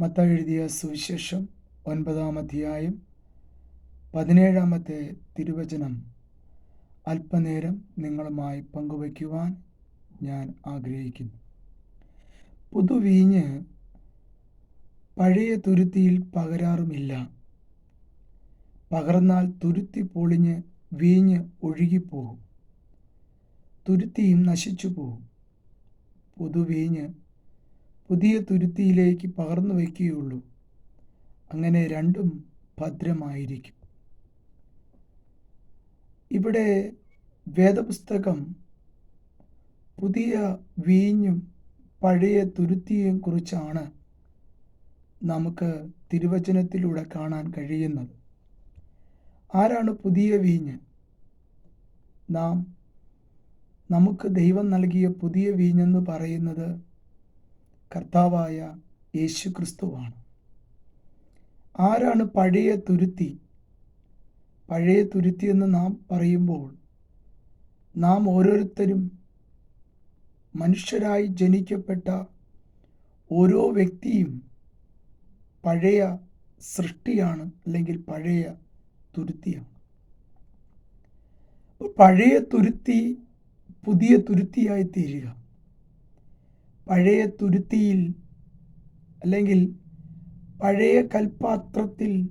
മത്ത എഴുതിയ സുവിശേഷം ഒൻപതാം അധ്യായം പതിനേഴാമത്തെ തിരുവചനം. അല്പനേരം നിങ്ങളുമായി പങ്കുവയ്ക്കുവാൻ ഞാൻ ആഗ്രഹിക്കുന്നു. പുതുവീഞ്ഞ് പഴയ തുരുത്തിയിൽ പകരാറുമില്ല. പകർന്നാൽ തുരുത്തി പൊളിഞ്ഞ് വീഞ്ഞ് ഒഴുകിപ്പോകും. തുരുത്തിയും നശിച്ചു പോകും പുതുവീഞ്ഞ് പുതിയ തുരുത്തിയിലേക്ക് പകർന്നു വയ്ക്കുകയുള്ളൂ. അങ്ങനെ രണ്ടും ഭദ്രമായിരിക്കും. ഇവിടെ വേദപുസ്തകം പുതിയ വീഞ്ഞും പഴയ തുരുത്തിയെയും കുറിച്ചാണ് നമുക്ക് തിരുവചനത്തിലൂടെ കാണാൻ കഴിയുന്നത്. ആരാണ് പുതിയ വീഞ്ഞ്? നാം നമുക്ക് ദൈവം നൽകിയ പുതിയ വീഞ്ഞെന്ന് പറയുന്നത് കർത്താവായ യേശു ക്രിസ്തുവാണ് ആരാണ് പഴയ തുരുത്തി? പഴയ തുരുത്തി എന്ന് നാം പറയുമ്പോൾ നാം ഓരോരുത്തരും മനുഷ്യരായി ജനിക്കപ്പെട്ട ഓരോ വ്യക്തിയും പഴയ സൃഷ്ടിയാണ് അല്ലെങ്കിൽ പഴയ തുരുത്തിയാണ്. പഴയ തുരുത്തി പുതിയ തുരുത്തിയായി തീരുക പഴയ തുരുത്തിയിൽ അല്ലെങ്കിൽ പഴയ കൽപ്പാത്രത്തിൽ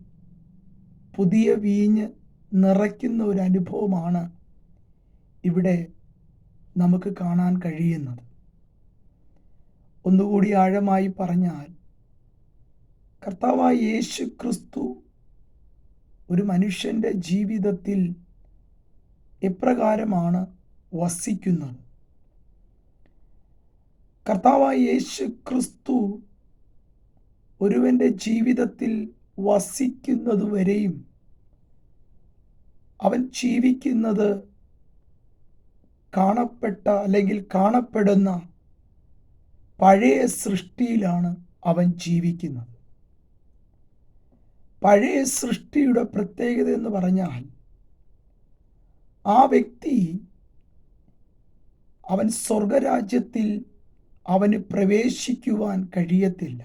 പുതിയ വീഞ്ഞ് നിറയ്ക്കുന്ന ഒരു അനുഭവമാണ് ഇവിടെ നമുക്ക് കാണാൻ കഴിയുന്നത്. ഒന്നുകൂടി ആഴമായി പറഞ്ഞാൽ കർത്താവായ യേശു ക്രിസ്തു ഒരു മനുഷ്യന്റെ ജീവിതത്തിൽ എപ്രകാരമാണ് വസിക്കുന്നത്? കർത്താവായ യേശു ക്രിസ്തു ഒരുവന്റെ ജീവിതത്തിൽ വസിക്കുന്നതുവരെയും അവൻ ജീവിക്കുന്നത് കാണപ്പെട്ട അല്ലെങ്കിൽ കാണപ്പെടുന്ന പഴയ സൃഷ്ടിയിലാണ് അവൻ ജീവിക്കുന്നത്. പഴയ സൃഷ്ടിയുടെ പ്രത്യേകത എന്ന് പറഞ്ഞാൽ ആ വ്യക്തി അവൻ സ്വർഗരാജ്യത്തിൽ അവന് പ്രവേശിക്കുവാൻ കഴിയത്തില്ല.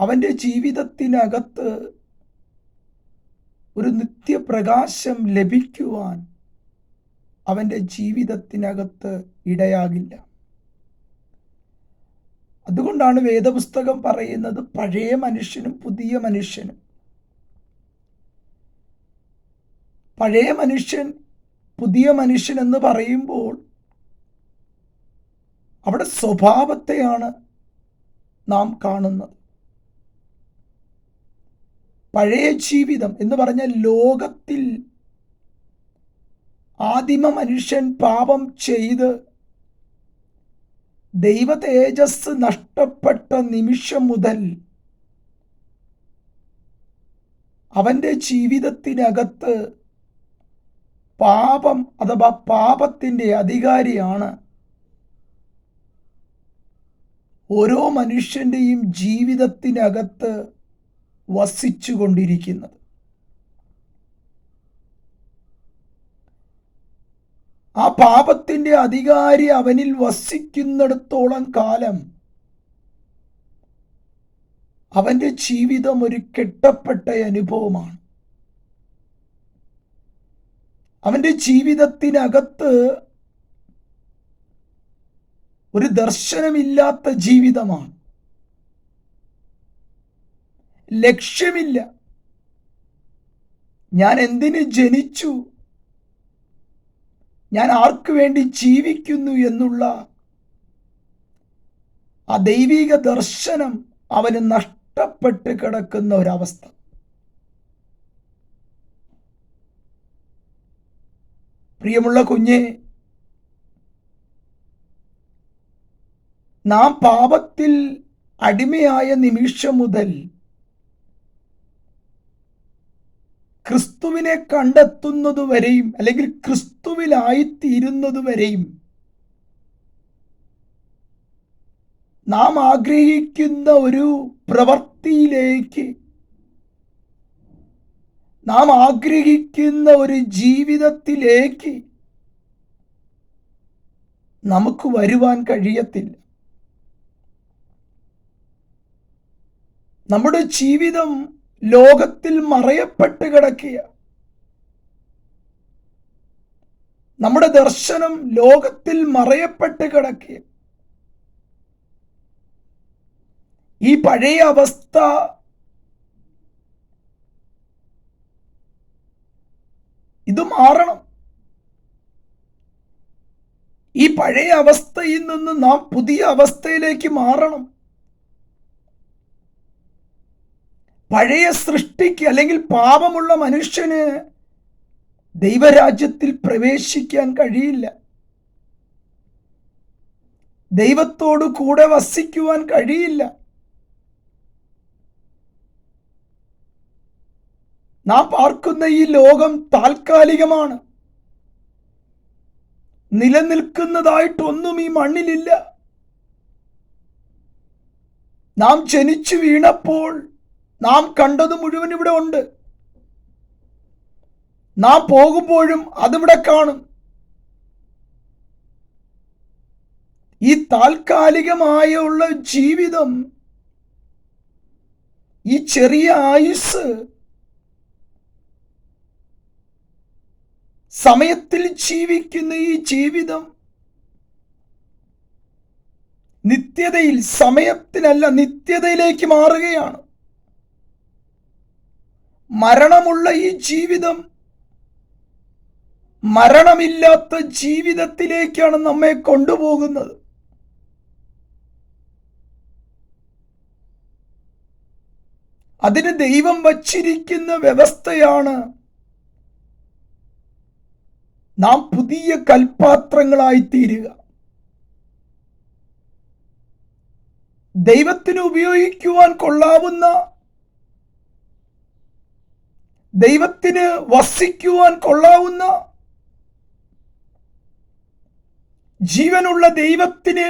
അവന്റെ ജീവിതത്തിനകത്ത് ഒരു നിത്യപ്രകാശം ലഭിക്കുവാൻ അവന്റെ ജീവിതത്തിനകത്ത് ഇടയാകില്ല. അതുകൊണ്ടാണ് വേദപുസ്തകം പറയുന്നത് പഴയ മനുഷ്യനും പുതിയ മനുഷ്യനും. പഴയ മനുഷ്യൻ പുതിയ മനുഷ്യൻ എന്ന് പറയുമ്പോൾ അവിടെ സ്വഭാവത്തെയാണ് നാം കാണുന്നത്. പഴയ ജീവിതം എന്ന് പറഞ്ഞ ലോകത്തിൽ ആദിമ മനുഷ്യൻ പാപം ചെയ്ത് ദൈവ തേജസ് നഷ്ടപ്പെട്ട നിമിഷം മുതൽ അവന്റെ ജീവിതത്തിനകത്ത് പാപം അഥവാ പാപത്തിന്റെ അധികാരിയാണ് ഓരോ മനുഷ്യന്റെയും ജീവിതത്തിനകത്ത് വസിച്ചു കൊണ്ടിരിക്കുന്നത് ആ പാപത്തിന്റെ അധികാരി അവനിൽ വസിക്കുന്നിടത്തോളം കാലം അവന്റെ ജീവിതം ഒരു കെട്ടപ്പെട്ട അനുഭവമാണ്. അവന്റെ ജീവിതത്തിനകത്ത് ഒരു ദർശനമില്ലാത്ത ജീവിതമാണ്. ലക്ഷ്യമില്ല. ഞാൻ എന്തിന് ജനിച്ചു? ഞാൻ ആർക്കു വേണ്ടി ജീവിക്കുന്നു എന്നുള്ള ആ ദൈവിക ദർശനം അവന് നഷ്ടപ്പെട്ട് കിടക്കുന്ന ഒരവസ്ഥ. പ്രിയമുള്ള കുഞ്ഞെ നാം പാപത്തിൽ അടിമയായ നിമിഷം മുതൽ ക്രിസ്തുവിനെ കണ്ടെത്തുന്നതുവരെയും അല്ലെങ്കിൽ ക്രിസ്തുവിലായിത്തീരുന്നതുവരെയും നാം ആഗ്രഹിക്കുന്ന ഒരു പ്രവൃത്തിയിലേക്ക് നാം ആഗ്രഹിക്കുന്ന ഒരു ജീവിതത്തിലേക്ക് നമുക്ക് വരുവാൻ കഴിയത്തില്ല. നമ്മുടെ ജീവിതം ലോകത്തിൽ മറയപ്പെട്ട് കിടക്കുക നമ്മുടെ ദർശനം ലോകത്തിൽ മറയപ്പെട്ട് കിടക്കുക ഈ പഴയ അവസ്ഥ ഇത് മാറണം. ഈ പഴയ അവസ്ഥയിൽ നിന്ന് നാം പുതിയ അവസ്ഥയിലേക്ക് മാറണം. പഴയ സൃഷ്ടിക്ക് അല്ലെങ്കിൽ പാപമുള്ള മനുഷ്യന് ദൈവരാജ്യത്തിൽ പ്രവേശിക്കാൻ കഴിയില്ല. ദൈവത്തോട് കൂടെ വസിക്കുവാൻ കഴിയില്ല. നാം പാർക്കുന്ന ഈ ലോകം താൽക്കാലികമാണ്. നിലനിൽക്കുന്നതായിട്ടൊന്നും ഈ മണ്ണിലില്ല. നാം ജനിച്ചു വീണപ്പോൾ നാം കണ്ടത് മുഴുവൻ ഇവിടെ ഉണ്ട്. നാം പോകുമ്പോഴും അതിവിടെ കാണും. ഈ താൽക്കാലികമായ ഉള്ള ജീവിതം ഈ ചെറിയ ആയുസ് സമയത്തിൽ ജീവിക്കുന്ന ഈ ജീവിതം നിത്യതയിൽ സമയത്തിനല്ല നിത്യതയിലേക്ക് മാറുകയാണ്. മരണമുള്ള ഈ ജീവിതം മരണമില്ലാത്ത ജീവിതത്തിലേക്കാണ് നമ്മെ കൊണ്ടുപോകുന്നത്. അതിന് ദൈവം വച്ചിരിക്കുന്ന വ്യവസ്ഥയാണ് നാം പുതിയ കൽപാത്രങ്ങളായി തീരുക. ദൈവത്തിന് ഉപയോഗിക്കുവാൻ കൊള്ളാവുന്ന ദൈവത്തിന് വസിക്കുവാൻ കൊള്ളാവുന്ന ജീവനുള്ള ദൈവത്തിന്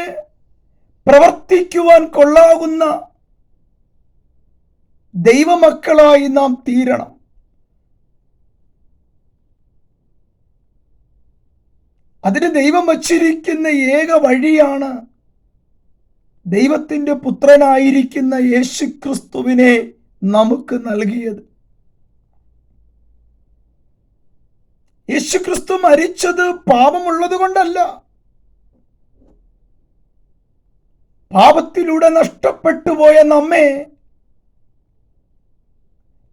പ്രവർത്തിക്കുവാൻ കൊള്ളാകുന്ന ദൈവമക്കളായി നാം തീരണം. അതിന് ദൈവം വച്ചിരിക്കുന്ന ഏക വഴിയാണ് ദൈവത്തിന്റെ പുത്രനായിരിക്കുന്ന യേശുക്രിസ്തുവിനെ നമുക്ക് നൽകിയത്. യേശുക്രിസ്തു മരിച്ചത് പാപമുള്ളത് കൊണ്ടല്ല പാപത്തിലൂടെ നഷ്ടപ്പെട്ടു പോയ നമ്മെ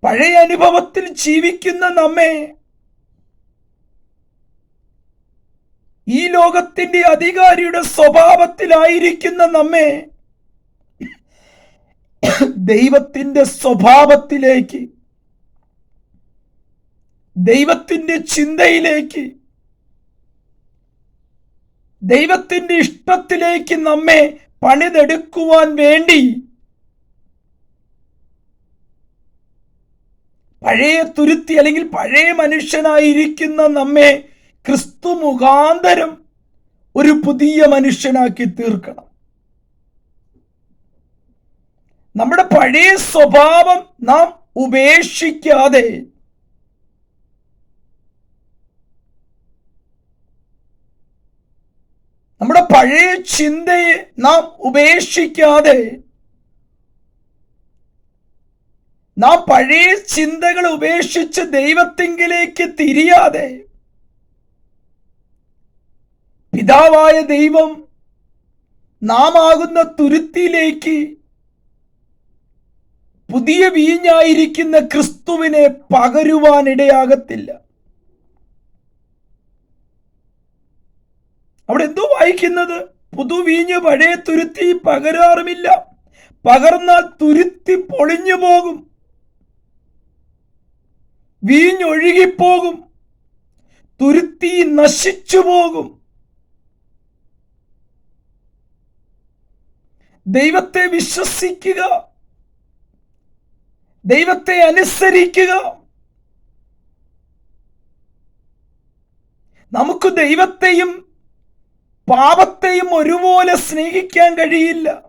പഴയ അനുഭവത്തിൽ ജീവിക്കുന്ന നമ്മെ ഈ ലോകത്തിന്റെ അധികാരിയുടെ സ്വഭാവത്തിലായിരിക്കുന്ന നമ്മെ ദൈവത്തിന്റെ സ്വഭാവത്തിലേക്ക് ദൈവത്തിന്റെ ചിന്തയിലേക്ക് ദൈവത്തിന്റെ ഇഷ്ടത്തിലേക്ക് നമ്മെ പണിതെടുക്കുവാൻ വേണ്ടി പഴയ തുരുത്തി അല്ലെങ്കിൽ പഴയ മനുഷ്യനായിരിക്കുന്ന നമ്മെ ക്രിസ്തു മുഖാന്തരം ഒരു പുതിയ മനുഷ്യനാക്കി തീർക്കണം. നമ്മുടെ പഴയ സ്വഭാവം നാം ഉപേക്ഷിക്കാതെ നമ്മുടെ പഴയ ചിന്തയെ നാം ഉപേക്ഷിക്കാതെ നാം പഴയ ചിന്തകൾ ഉപേക്ഷിച്ച് ദൈവത്തിങ്കിലേക്ക് തിരിയാതെ പിതാവായ ദൈവം നാം ആകുന്ന തുരുത്തിയിലേക്ക് പുതിയ വീഞ്ഞായിരിക്കുന്ന ക്രിസ്തുവിനെ പകരുവാനിടയാകത്തില്ല. അവിടെ എന്തോ വായിക്കുന്നത്? പുതുവീഞ്ഞ് പഴയ തുരുത്തി പകരാറുമില്ല. പകർന്നാൽ തുരുത്തി പൊളിഞ്ഞു പോകും. വീഞ്ഞൊഴുകിപ്പോകും. തുരുത്തി നശിച്ചു പോകും. ദൈവത്തെ വിശ്വസിക്കുക. ദൈവത്തെ അനുസരിക്കുക. നമുക്ക് ദൈവത്തെയും പാപത്തെയും ഒരുപോലെ സ്നേഹിക്കാൻ കഴിയില്ല.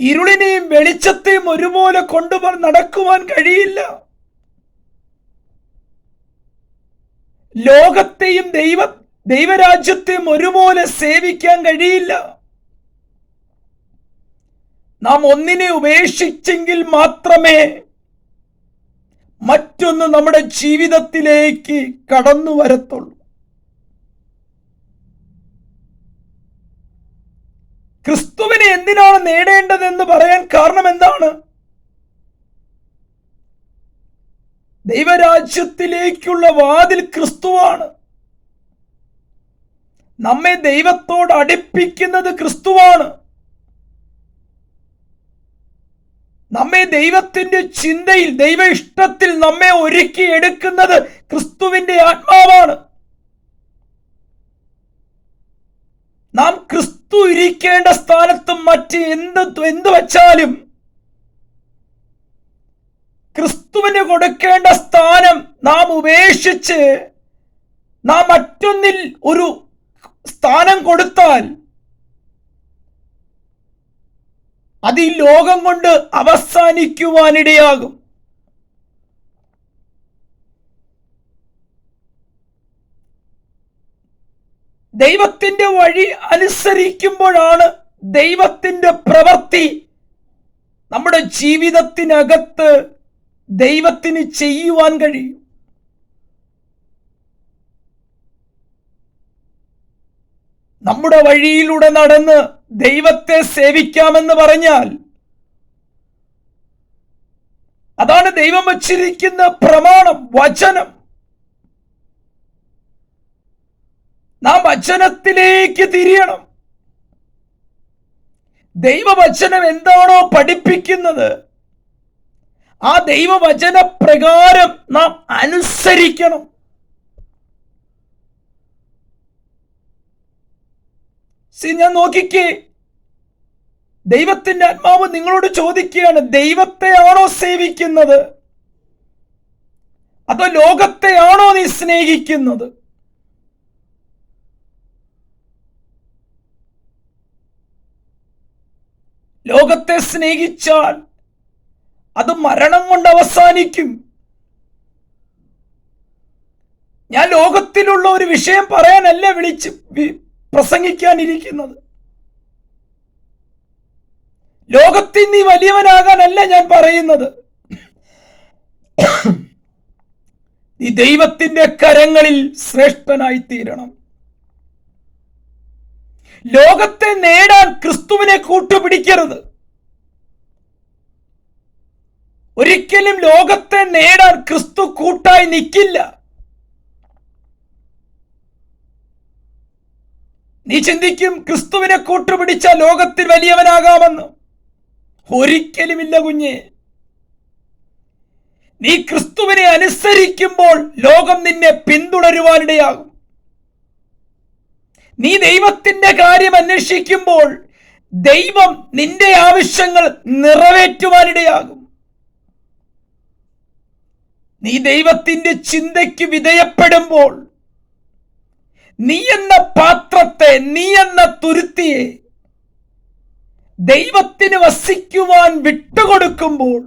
ഇരുളിനെയും വെളിച്ചത്തെയും ഒരുപോലെ കൊണ്ടു നടക്കുവാൻ കഴിയില്ല. ലോകത്തെയും ദൈവ ദൈവരാജ്യത്തെയും ഒരുപോലെ സേവിക്കാൻ കഴിയില്ല. നാം ഒന്നിനെ ഉപേക്ഷിച്ചെങ്കിൽ മാത്രമേ മറ്റൊന്ന് നമ്മുടെ ജീവിതത്തിലേക്ക് കടന്നു വരത്തുള്ളൂ. ക്രിസ്തുവിനെ എന്തിനാണ് നേടേണ്ടതെന്ന് പറയാൻ കാരണം എന്താണ്? ദൈവരാജ്യത്തിലേക്കുള്ള വാതിൽ ക്രിസ്തുവാണ്. നമ്മെ ദൈവത്തോട് അടുപ്പിക്കുന്നത് ക്രിസ്തുവാണ്. നമ്മെ ദൈവത്തിന്റെ ചിന്തയിൽ ദൈവ ഇഷ്ടത്തിൽ നമ്മെ ഒരുക്കി എടുക്കുന്നത് ക്രിസ്തുവിന്റെ ആത്മാവാണ്. നാം ക്രിസ്തു ഇരിക്കേണ്ട സ്ഥാനത്ത് മറ്റ് എന്ത് എന്ത് വച്ചാലും ക്രിസ്തുവിന് കൊടുക്കേണ്ട സ്ഥാനം നാം ഉപേക്ഷിച്ച് നാം മറ്റൊന്നിൽ ഒരു സ്ഥാനം കൊടുത്താൽ അത് ഈ ലോകം കൊണ്ട് അവസാനിക്കുവാനിടയാകും. ദൈവത്തിന്റെ വഴി അനുസരിക്കുമ്പോഴാണ് ദൈവത്തിന്റെ പ്രവൃത്തി. നമ്മുടെ ജീവിതത്തിനകത്ത് ദൈവത്തിന് ചെയ്യുവാൻ കഴിയും. നമ്മുടെ വഴിയിലൂടെ നടന്ന് ദൈവത്തെ സേവിക്കാമെന്ന് പറഞ്ഞാൽ അതാണ് ദൈവം വച്ചിരിക്കുന്ന പ്രമാണം വചനം. വചനത്തിലേക്ക് തിരിയണം. ദൈവവചനം എന്താണോ പഠിപ്പിക്കുന്നത്. ആ ദൈവവചന പ്രകാരം നാം അനുസരിക്കണം. സി ഞാൻ നോക്കിക്കേ. ദൈവത്തിന്റെ ആത്മാവ് നിങ്ങളോട് ചോദിക്കുകയാണ് ദൈവത്തെയാണോ സേവിക്കുന്നത്? അതോ ലോകത്തെയാണോ നീ സ്നേഹിക്കുന്നത്? ലോകത്തെ സ്നേഹിച്ചാൽ അത് മരണം കൊണ്ട് അവസാനിക്കും. ഞാൻ ലോകത്തിലുള്ള ഒരു വിഷയം പറയാനല്ല വിളിച്ച് പ്രസംഗിക്കാനിരിക്കുന്നത്. ലോകത്തിൽ നീ വലിയവനാകാനല്ല ഞാൻ പറയുന്നത്. നീ ദൈവത്തിന്റെ കരങ്ങളിൽ ശ്രേഷ്ഠനായി തീരണം ലോകത്തെ നേടാൻ ക്രിസ്തുവിനെ കൂട്ടുപിടിക്കരുത്. ഒരിക്കലും ലോകത്തെ നേടാൻ ക്രിസ്തു കൂട്ടായി നിൽക്കില്ല നീ ചിന്തിക്കും ക്രിസ്തുവിനെ കൂട്ടുപിടിച്ച ലോകത്തിൽ വലിയവനാകാമെന്ന്. ഒരിക്കലുമില്ല കുഞ്ഞെ. നീ ക്രിസ്തുവിനെ അനുസരിക്കുമ്പോൾ ലോകം നിന്നെ പിന്തുടരുവാനിടയാകും. നീ ദൈവത്തിന്റെ കാര്യം അന്വേഷിക്കുമ്പോൾ ദൈവം നിന്റെ ആവശ്യങ്ങൾ നിറവേറ്റുവാനിടയാകും. നീ ദൈവത്തിന്റെ ചിന്തയ്ക്ക് വിധേയപ്പെടുമ്പോൾ നീ എന്ന പാത്രത്തെ നീ എന്ന തുരുത്തിയെ ദൈവത്തിന് വസിക്കുവാൻ വിട്ടുകൊടുക്കുമ്പോൾ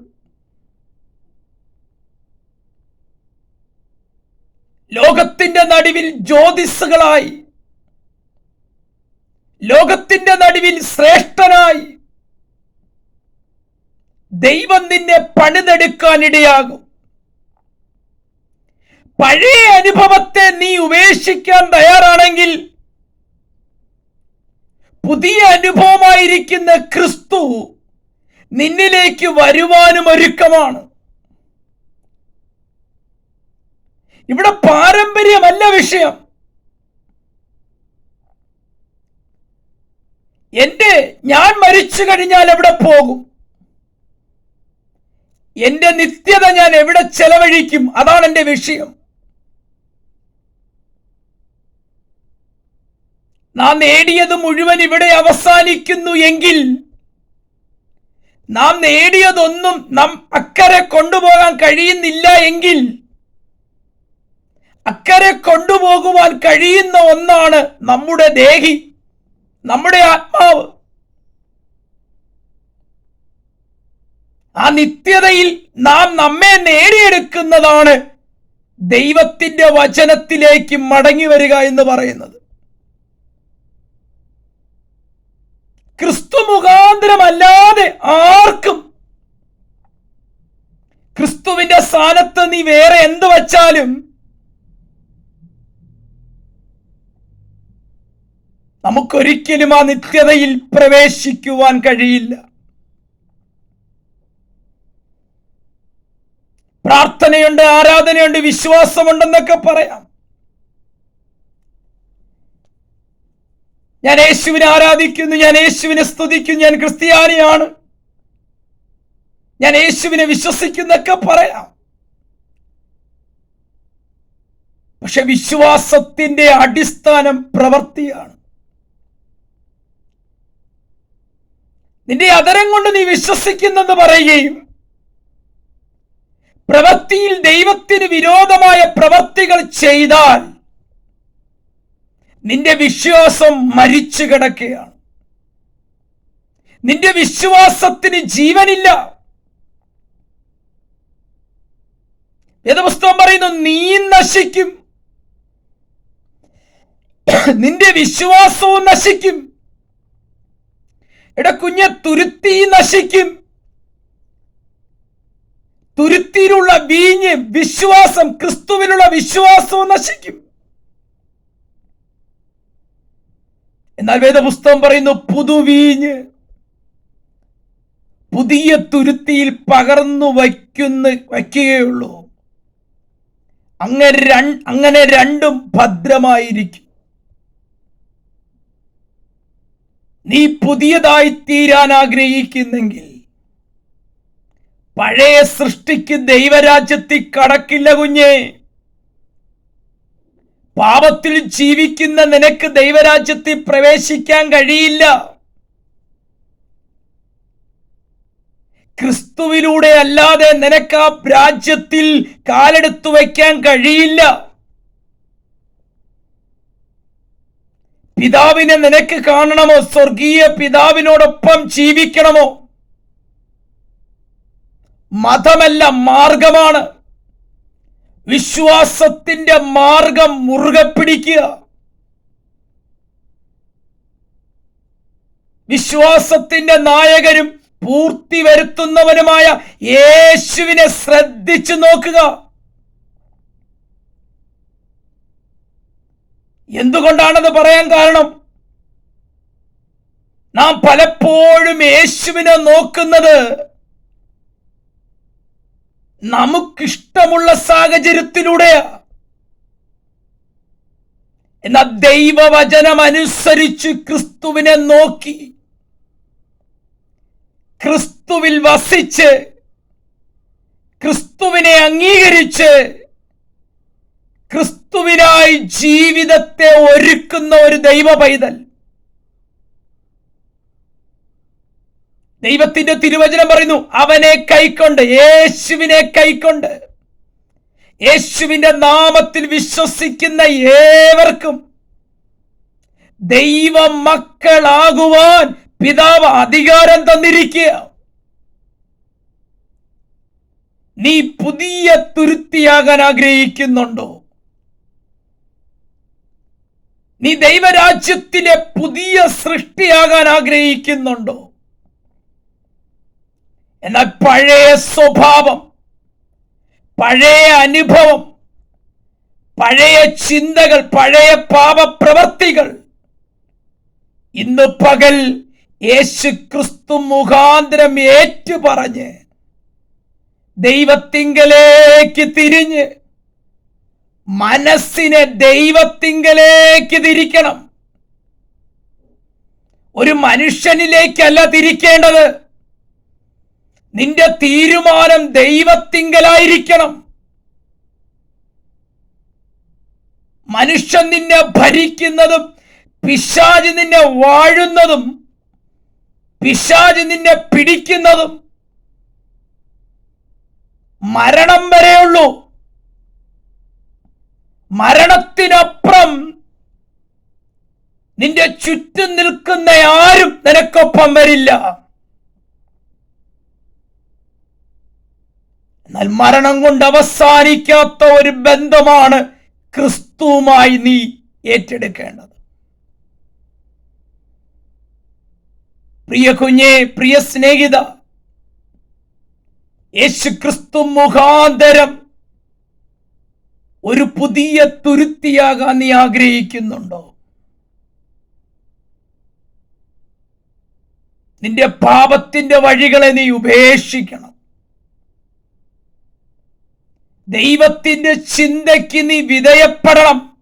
ലോകത്തിന്റെ നടുവിൽ ജ്യോതിസുകളായി ലോകത്തിന്റെ നടുവിൽ ശ്രേഷ്ഠനായി. ദൈവം നിന്നെ പണിതെടുക്കാനിടയാകും. പഴയ അനുഭവത്തെ നീ ഉപേക്ഷിക്കാൻ തയ്യാറാണെങ്കിൽ പുതിയ അനുഭവമായിരിക്കുന്ന ക്രിസ്തു നിന്നിലേക്ക് വരുവാനും ഒരുക്കമാണ്. ഇവിടെ പാരമ്പര്യമല്ല വിഷയം എന്റെ ഞാൻ മരിച്ചു കഴിഞ്ഞാൽ എവിടെ പോകും? എന്റെ നിത്യത ഞാൻ എവിടെ ചെലവഴിക്കും? അതാണ് എന്റെ വിഷയം. നാം നേടിയത് മുഴുവൻ ഇവിടെ അവസാനിക്കുന്നു എങ്കിൽ നാം നേടിയതൊന്നും നാം അക്കരെ കൊണ്ടുപോകാൻ കഴിയുന്നില്ല എങ്കിൽ അക്കരെ കൊണ്ടുപോകുവാൻ കഴിയുന്ന ഒന്നാണ് നമ്മുടെ ദേഹി നമ്മുടെ ആത്മാവ്. ആ നിത്യതയിൽ നാം നമ്മെ നേടിയെടുക്കുന്നതാണ് ദൈവത്തിന്റെ വചനത്തിലേക്ക് മടങ്ങി വരിക എന്ന് പറയുന്നത്. ക്രിസ്തു മുഖാന്തരം മുഖാന്തരമല്ലാതെ ആർക്കും ക്രിസ്തുവിന്റെ സ്ഥാനത്ത് നീ വേറെ എന്ത് വച്ചാലും നമുക്കൊരിക്കലും ആ നിത്യതയിൽ പ്രവേശിക്കുവാൻ കഴിയില്ല. പ്രാർത്ഥനയുണ്ട് ആരാധനയുണ്ട് വിശ്വാസമുണ്ടെന്നൊക്കെ പറയാം. ഞാൻ യേശുവിനെ ആരാധിക്കുന്നു ഞാൻ യേശുവിനെ സ്തുതിക്കുന്നു ഞാൻ ക്രിസ്ത്യാനിയാണ്. ഞാൻ യേശുവിനെ വിശ്വസിക്കുന്നൊക്കെ പറയാം. പക്ഷെ വിശ്വാസത്തിന്റെ അടിസ്ഥാനം പ്രവൃത്തിയാണ്. നിന്റെ അതരം കൊണ്ട് നീ വിശ്വസിക്കുന്നെന്ന് പറയുകയും പ്രവൃത്തിയിൽ ദൈവത്തിന് വിരോധമായ പ്രവൃത്തികൾ ചെയ്താൽ നിന്റെ വിശ്വാസം മരിച്ചു കിടക്കുകയാണ്. നിന്റെ വിശ്വാസത്തിന് ജീവനില്ല. വേദപുസ്തകം പറയുന്നു നീ നശിക്കും. നിന്റെ വിശ്വാസവും നശിക്കും. എടാ കുഞ്ഞെ തുരുത്തി നശിക്കും. തുരുത്തിയിലുള്ള വീഞ്ഞ് വിശ്വാസം ക്രിസ്തുവിലുള്ള വിശ്വാസവും നശിക്കും. എന്നാൽ വേദപുസ്തകം പറയുന്നു പുതുവീഞ്ഞ് പുതിയ തുരുത്തിയിൽ പകർന്നു വയ്ക്കുന്ന വയ്ക്കുകയുള്ളൂ. അങ്ങനെ അങ്ങനെ രണ്ടും ഭദ്രമായിരിക്കും. നീ പുതിയതായി തീരാൻ ആഗ്രഹിക്കുന്നെങ്കിൽ പഴയ സൃഷ്ടിക്ക് ദൈവരാജ്യത്തിൽ കടക്കില്ല കുഞ്ഞേ. പാപത്തിൽ ജീവിക്കുന്ന നിനക്ക് ദൈവരാജ്യത്തിൽ പ്രവേശിക്കാൻ കഴിയില്ല. ക്രിസ്തുവിലൂടെ അല്ലാതെ നിനക്ക് ആ രാജ്യത്തിൽ കാലെടുത്തു വയ്ക്കാൻ കഴിയില്ല. പിതാവിനെ നിനക്ക് കാണണമോ? സ്വർഗീയ പിതാവിനോടൊപ്പം ജീവിക്കണമോ? മതമല്ല മാർഗമാണ്. വിശ്വാസത്തിന്റെ മാർഗം മുറുകെ പിടിക്കുക. വിശ്വാസത്തിന്റെ നായകരും പൂർത്തി വരുത്തുന്നവനുമായ യേശുവിനെ ശ്രദ്ധിച്ചു നോക്കുക. എന്തുകൊണ്ടാണത് പറയാൻ കാരണം? നാം പലപ്പോഴും യേശുവിനെ നോക്കുന്നത് നമുക്കിഷ്ടമുള്ള സാഹചര്യത്തിലൂടെയാ. എന്നാൽ ദൈവവചനം അനുസരിച്ച് ക്രിസ്തുവിനെ നോക്കി ക്രിസ്തുവിൽ വസിച്ച് ക്രിസ്തുവിനെ അംഗീകരിച്ച് ക്രിസ്തുവിനായി ജീവിതത്തെ ഒരുക്കുന്ന ഒരു ദൈവ പൈതൽ ദൈവത്തിന്റെ തിരുവചനം പറയുന്നു അവനെ കൈക്കൊണ്ട് യേശുവിനെ കൈക്കൊണ്ട്. യേശുവിന്റെ നാമത്തിൽ വിശ്വസിക്കുന്ന ഏവർക്കും ദൈവ മക്കളാകുവാൻ പിതാവ് അധികാരം തന്നിരിക്കുക. നീ പുതിയ തുരുത്തിയാകാൻ ആഗ്രഹിക്കുന്നുണ്ടോ? നീ ദൈവരാജ്യത്തിലെ പുതിയ സൃഷ്ടിയാകാൻ ആഗ്രഹിക്കുന്നുണ്ടോ? എന്നാൽ പഴയ സ്വഭാവം പഴയ അനുഭവം പഴയ ചിന്തകൾ പഴയ പാപപ്രവർത്തികൾ ഇന്ന് പകൽ യേശു ക്രിസ്തു മുഖാന്തരം ഏറ്റുപറഞ്ഞ് ദൈവത്തിങ്കലേക്ക് തിരിഞ്ഞ് മനസ്സിനെ ദൈവത്തിങ്കലേക്ക് തിരിക്കണം. ഒരു മനുഷ്യനിലേക്കല്ല തിരിക്കേണ്ടത്. നിന്റെ തീരുമാനം ദൈവത്തിങ്കലായിരിക്കണം. മനുഷ്യൻ നിന്നെ ഭരിക്കുന്നതും പിശാജ് നിന്നെ വാഴുന്നതും പിശാജ് നിന്നെ പിടിക്കുന്നതും മരണം വരെയുള്ളൂ മരണത്തിനപ്പുറം നിന്റെ ചുറ്റും നിൽക്കുന്ന ആരും നിനക്കൊപ്പം വരില്ല. എന്നാൽ മരണം കൊണ്ട് അവസാനിക്കാത്ത ഒരു ബന്ധമാണ് ക്രിസ്തുവുമായി നീ ഏറ്റെടുക്കേണ്ടത്. പ്രിയ കുഞ്ഞെ പ്രിയ സ്നേഹിത യേശു ക്രിസ്തു മുഖാന്തരം ഒരു പുതിയ തുരുത്തിയാകാൻ നീ ആഗ്രഹിക്കുന്നുണ്ടോ? നിന്റെ പാപത്തിന്റെ വഴികളെ നീ ഉപേക്ഷിക്കണം. ദൈവത്തിന്റെ ചിന്തയ്ക്ക് നീ വിധേയപ്പെടണം.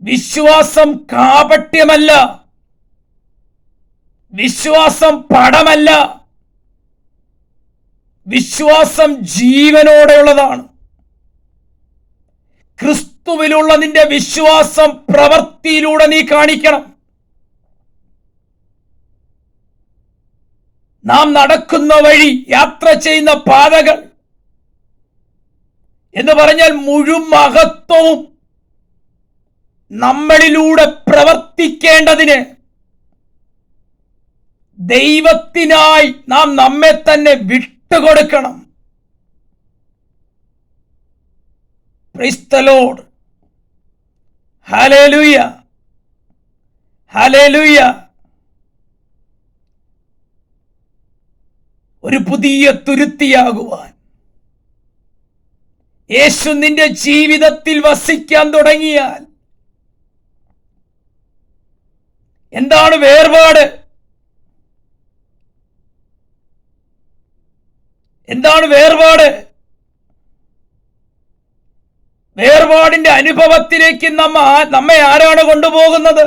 വിശ്വാസം കാപട്യമല്ല. വിശ്വാസം പടമല്ല വിശ്വാസം ജീവനോടെയുള്ളതാണ്. ക്രിസ്തുവിലുള്ള നിന്റെ വിശ്വാസം പ്രവൃത്തിയിലൂടെ നീ കാണിക്കണം. നാം നടക്കുന്ന വഴി യാത്ര ചെയ്യുന്ന പാതകൾ എന്ന് പറഞ്ഞാൽ മുഴുമഹത്വവും നമ്മളിലൂടെ പ്രവർത്തിക്കേണ്ടതിന് ദൈവത്തിനായി നാം നമ്മെ തന്നെ വിട്ടുകൊടുക്കണം. ഹലേലുയ ഹലേലുയ ഒരു പുതിയ തുരുത്തിയാകുവാൻ. യേശു നിന്റെ ജീവിതത്തിൽ വസിക്കാൻ തുടങ്ങിയാൽ എന്താണ് വേർപാട്? എന്താണ് വേർപാട്? വേർപാടിന്റെ അനുഭവത്തിലേക്ക് നമ്മ നമ്മെ ആരാണ് കൊണ്ടുപോകുന്നത്?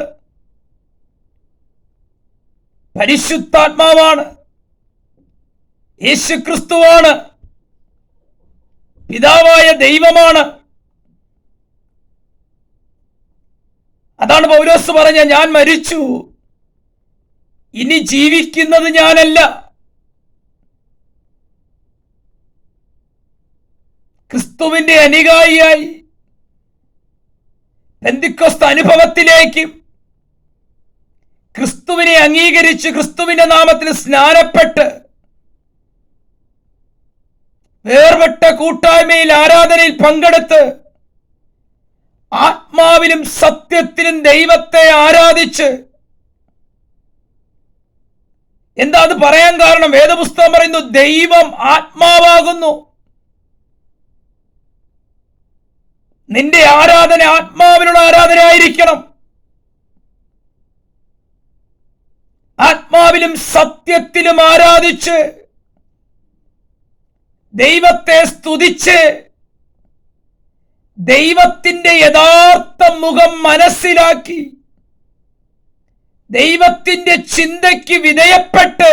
പരിശുദ്ധാത്മാവാണ്. യേശുക്രിസ്തുവാണ്. പിതാവായ ദൈവമാണ്. അതാണ് പൗരോസ് പറഞ്ഞ ഞാൻ മരിച്ചു. ഇനി ജീവിക്കുന്നത് ഞാനല്ല. ക്രിസ്തുവിന്റെ അനുകായിയായി ബന്ധിക്കൊസ്ത അനുഭവത്തിലേക്ക് ക്രിസ്തുവിനെ അംഗീകരിച്ച് ക്രിസ്തുവിന്റെ നാമത്തിൽ സ്നാനപ്പെട്ട് വേർപെട്ട കൂട്ടായ്മയിൽ ആരാധനയിൽ പങ്കെടുത്ത് ആത്മാവിലും സത്യത്തിലും ദൈവത്തെ ആരാധിച്ച് എന്താ അത് പറയാൻ കാരണം? വേദപുസ്തകം പറയുന്നു ദൈവം ആത്മാവാകുന്നു. നിന്റെ ആരാധന ആത്മാവിനുള്ള ആരാധന ആയിരിക്കണം ആത്മാവിലും സത്യത്തിലും ആരാധിച്ച് ദൈവത്തെ സ്തുതിച്ച് ദൈവത്തിന്റെ യഥാർത്ഥ മുഖം മനസ്സിലാക്കി ദൈവത്തിന്റെ ചിന്തയ്ക്ക് വിധേയപ്പെട്ട്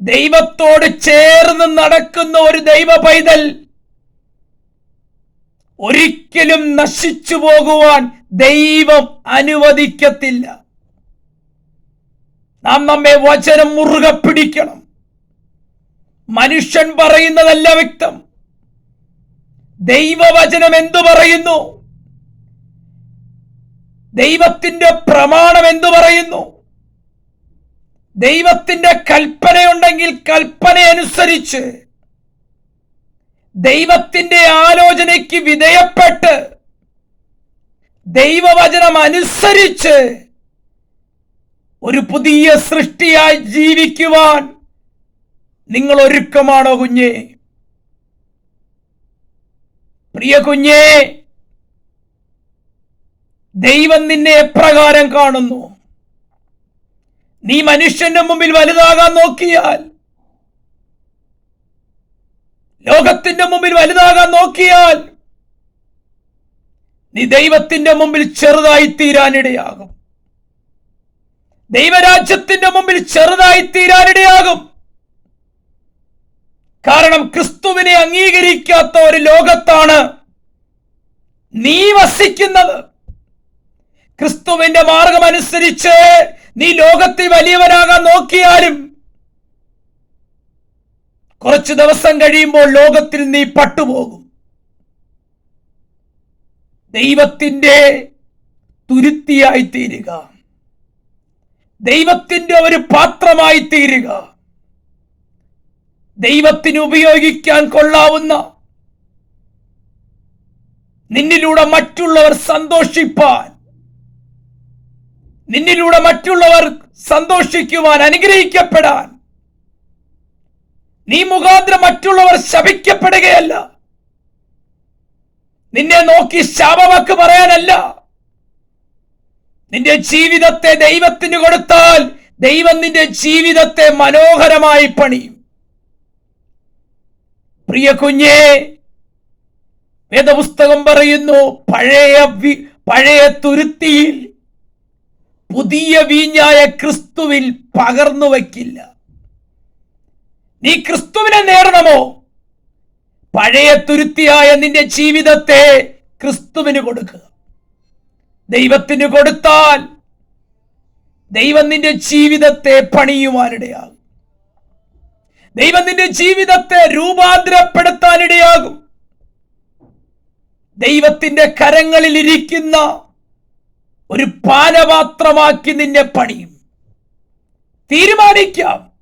ദൈവത്തോട് ചേർന്ന് നടക്കുന്ന ഒരു ദൈവ പൈതൽ ഒരിക്കലും നശിച്ചു പോകുവാൻ ദൈവം അനുവദിക്കത്തില്ല. നാം നമ്മെ വചനം മുറുകെ പിടിക്കണം. മനുഷ്യൻ പറയുന്നതല്ല വ്യക്തം. ദൈവവചനം എന്തു പറയുന്നു? ദൈവത്തിന്റെ പ്രമാണം എന്തു പറയുന്നു? ദൈവത്തിന്റെ കൽപ്പനയുണ്ടെങ്കിൽ കൽപ്പന അനുസരിച്ച് ദൈവത്തിന്റെ ആലോചനയ്ക്ക് വിധേയപ്പെട്ട് ദൈവവചനം അനുസരിച്ച് ഒരു പുതിയ സൃഷ്ടിയായി ജീവിക്കുവാൻ നിങ്ങൾ ഒരുക്കമാണോ കുഞ്ഞേ? പ്രിയ കുഞ്ഞേ ദൈവം നിന്നെ എപ്രകാരം കാണുന്നു? നീ മനുഷ്യന്റെ മുമ്പിൽ വലുതാകാൻ നോക്കിയാൽ ലോകത്തിന്റെ മുമ്പിൽ വലുതാകാൻ നോക്കിയാൽ നീ ദൈവത്തിന്റെ മുമ്പിൽ ചെറുതായി തീരാനിടയാകും. ദൈവരാജ്യത്തിന്റെ മുമ്പിൽ ചെറുതായി തീരാനിടയാകും. കാരണം ക്രിസ്തുവിനെ അംഗീകരിക്കാത്ത ഒരു ലോകത്താണ് നീ വസിക്കുന്നത്. ക്രിസ്തുവിന്റെ മാർഗം അനുസരിച്ച് നീ ലോകത്തിൽ വലിയവനാകാൻ നോക്കിയാലും കുറച്ച് ദിവസം കഴിയുമ്പോൾ ലോകത്തിൽ നീ പട്ടുപോകും. ദൈവത്തിന്റെ തുരുത്തിയായി തീരുക ദൈവത്തിന്റെ ഒരു പാത്രമായി തീരുക ദൈവത്തിന് ഉപയോഗിക്കാൻ കൊള്ളാവുന്ന നിന്നിലൂടെ മറ്റുള്ളവർ സന്തോഷിപ്പാൻ നിന്നിലൂടെ മറ്റുള്ളവർ സന്തോഷിക്കുവാൻ അനുഗ്രഹിക്കപ്പെടാൻ. നീ മുഖാന്തരം മറ്റുള്ളവർ ശപിക്കപ്പെടുകയല്ല. നിന്നെ നോക്കി ശാപവാക്ക് പറയാനല്ല. നിന്റെ ജീവിതത്തെ ദൈവത്തിന് കൊടുത്താൽ ദൈവം നിന്റെ ജീവിതത്തെ മനോഹരമായി പണിയും. പ്രിയ കുഞ്ഞേ വേദപുസ്തകം പറയുന്നു പഴയ പഴയ തുരുത്തിയിൽ പുതിയ വീഞ്ഞായ ക്രിസ്തുവിൽ പകർന്നു വയ്ക്കില്ല. നീ ക്രിസ്തുവിനെ നേടണമോ? പഴയ തുരുത്തിയായ നിന്റെ ജീവിതത്തെ ക്രിസ്തുവിന് കൊടുക്കുക. ദൈവത്തിന് കൊടുത്താൽ ദൈവം നിന്റെ ജീവിതത്തെ പണിയുവാനിടയാകും. ദൈവം നിന്റെ ജീവിതത്തെ രൂപാന്തരപ്പെടുത്താനിടയാകും. ദൈവത്തിന്റെ കരങ്ങളിൽ ഇരിക്കുന്ന ഒരു പാനപാത്രമാക്കി നിന്നെ പണിയും. തീരുമാനിക്കാം.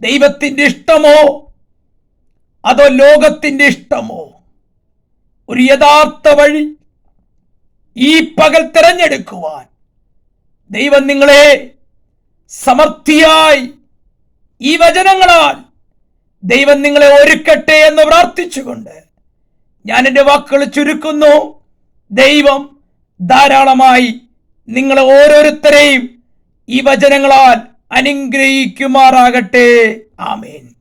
ദൈവത്തിന്റെ ഇഷ്ടമോ? അതോ ലോകത്തിന്റെ ഇഷ്ടമോ? ഒരു യഥാർത്ഥ വഴി ഈ പകൽ തിരഞ്ഞെടുക്കുവാൻ ദൈവം നിങ്ങളെ സമർത്ഥിയായി ഈ വചനങ്ങളാൽ ദൈവം നിങ്ങളെ ഒരുക്കട്ടെ എന്ന് പ്രാർത്ഥിച്ചുകൊണ്ട് ഞാൻ എന്റെ വാക്കുകൾ ചുരുക്കുന്നു. ദൈവം ധാരാളമായി നിങ്ങളെ ഓരോരുത്തരെയും ഈ വചനങ്ങളാൽ അനുഗ്രഹിക്കുമാറാകട്ടെ. ആമേൻ.